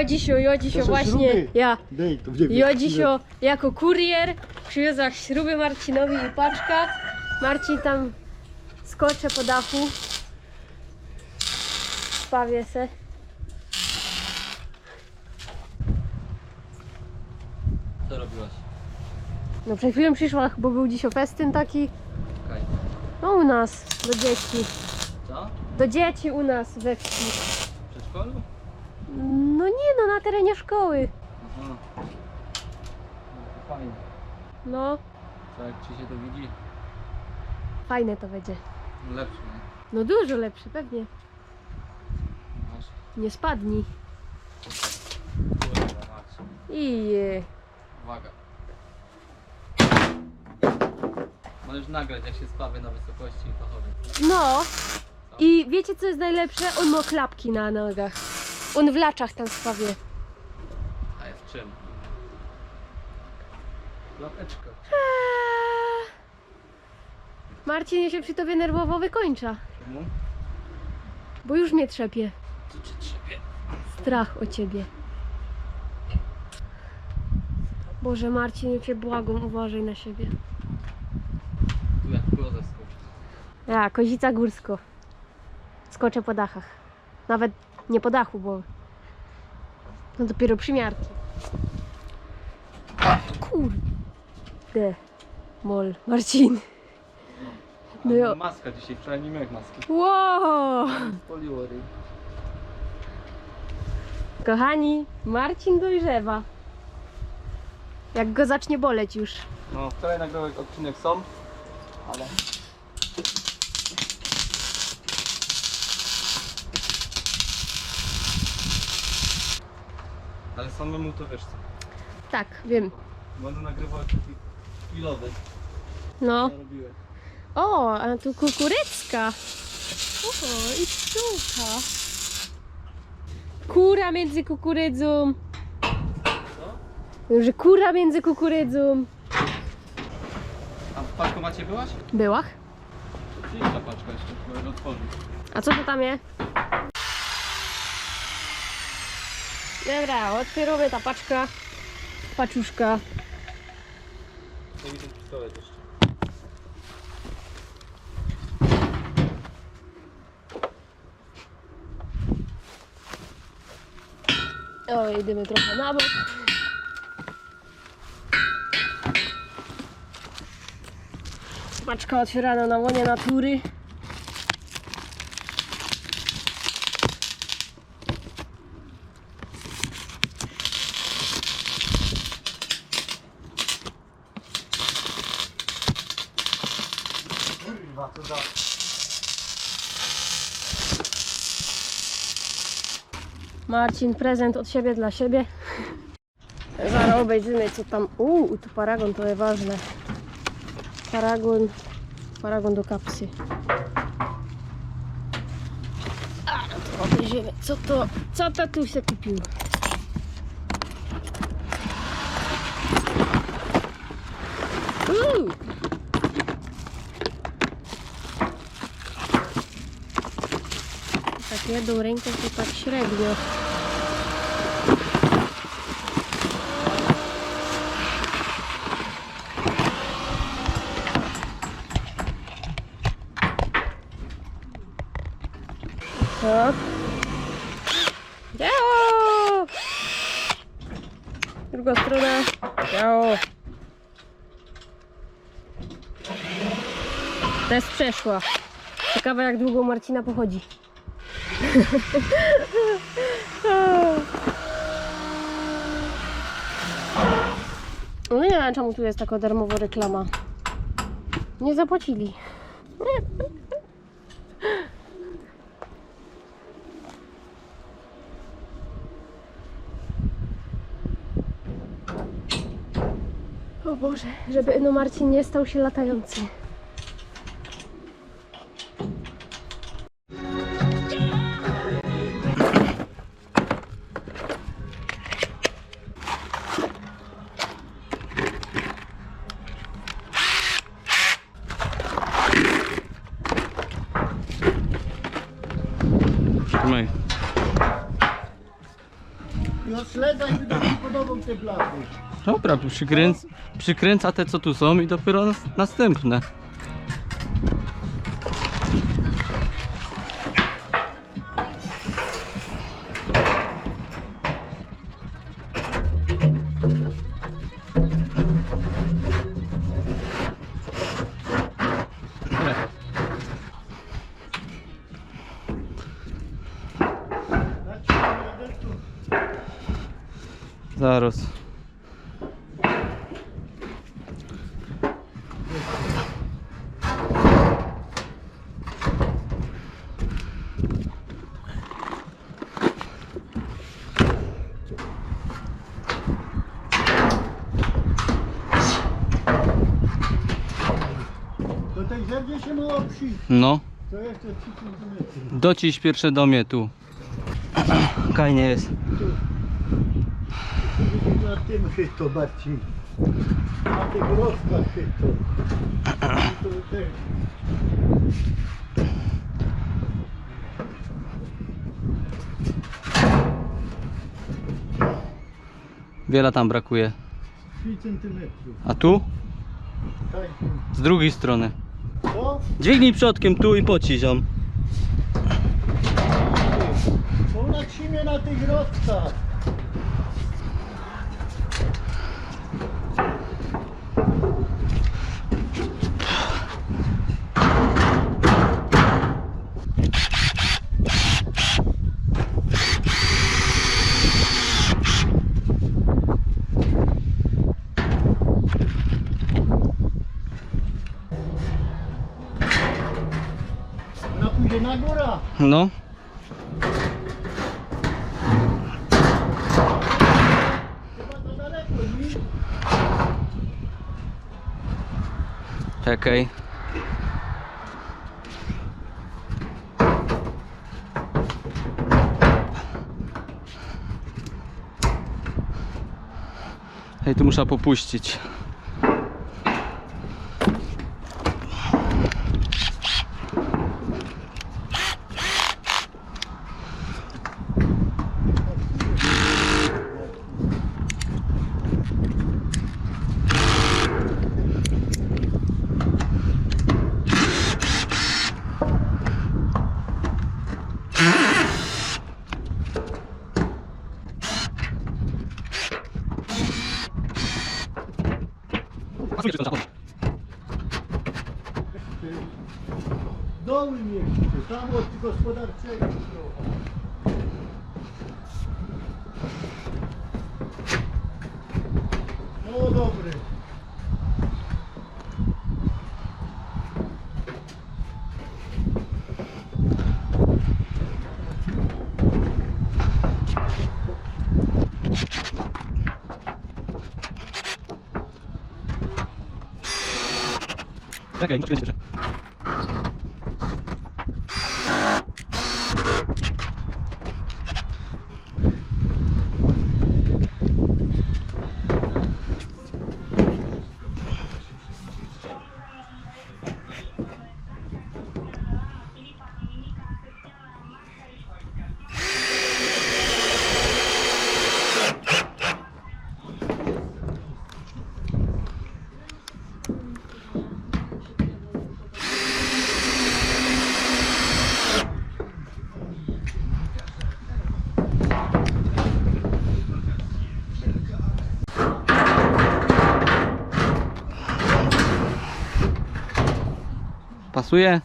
Jodzisio, Jodzisio właśnie, śruby. ja. Dej, to gdzie Jodzisio jako kurier przywiozła śruby Marcinowi i paczka. Marcin tam skocze po dachu. Spawie se. Co robiłaś? No przed chwilą przyszła, bo był dziś festyn taki. Okej. No u nas, do dzieci. Co? Do dzieci u nas we wsi. W przedszkolu? No nie no, na terenie szkoły. Aha. No to fajnie. No, Co jak ci się to widzi? fajne to będzie. Lepsze, nie? No dużo lepsze, pewnie. Masz? Nie. Kurwa, masz. I Uwaga. Możesz nagrać jak się spawy na wysokości fachowej. No. I wiecie co jest najlepsze? On ma klapki na nogach. On w laczach tam spawie. A ja w czym? Klapeczka. Eee. Marcin się przy tobie nerwowo wykończa, Czemu? bo już mnie trzepie. Co cię trzepie? Strach o ciebie. Boże Marcin, ja cię błagam, uważaj na siebie. Tu jak kozę skoczy. Ja, kozica górsko. Skoczę po dachach. Nawet nie po dachu, bo no dopiero przymiarki. Kurde. Mol, Marcin. No jo. Maska dzisiaj, wczoraj nie miałem maski. Wow! Poliło ryj. Kochani, Marcin dojrzewa. Jak go zacznie boleć już. No, wczoraj nagrałem odcinek są, ale... Ale samemu to wiesz co, Tak, wiem. będę nagrywał taki chwilowy, No. co. O, a tu kukurycka. O, i pszczółka. Kura między kukurydzą. Co? Że kura między kukurydzą. A w paczkomacie byłaś? Była? To przyjdź ta paczka jeszcze, bo ją otworzyć. A co to tam jest? Dobra, otwieramy ta paczka. Paczuszka. Nie widzę pistolet jeszcze. O, idziemy trochę na bok. Paczka otwierana na łonie natury. Marcin, prezent od siebie dla siebie. Zaraz obejrzymy co tam. Uuu, tu paragon to jest ważne. Paragon. Paragon do kapsy. No obejrzymy. Co to, co to tu się kupił? Uuu. Tak jedną ręką to tak średnio. Tak. Działo! Druga strona. Działo. Test przeszła. Ciekawe jak długo Marcina pochodzi. No nie wiem czemu tu jest taka darmowa reklama. Nie zapłacili. Boże, żeby no Marcin nie stał się latający. Trzymaj. No śledzaj, by mi podobał te blachy. Dobra, przykręc, przykręca te co tu są i dopiero nas, następne. Zaraz. No, To jeszcze 3 cm. dociś pierwsze do mnie tu. Kajnie jest. Na tym chyto bardziej. Na tych chyto. Też. Wiele tam brakuje. 3 cm. A tu? Z drugiej strony. To? Dźwignij przodkiem tu i pociziom. Bo ona trzymie na tych rostkach. Ona pójdzie na górę. No. Czekaj. Hej, tu muszę popuścić. Doły mieście, tam od gospodarczego trochę. No dobry. Czekaj, muszę jeszcze. Pasuje?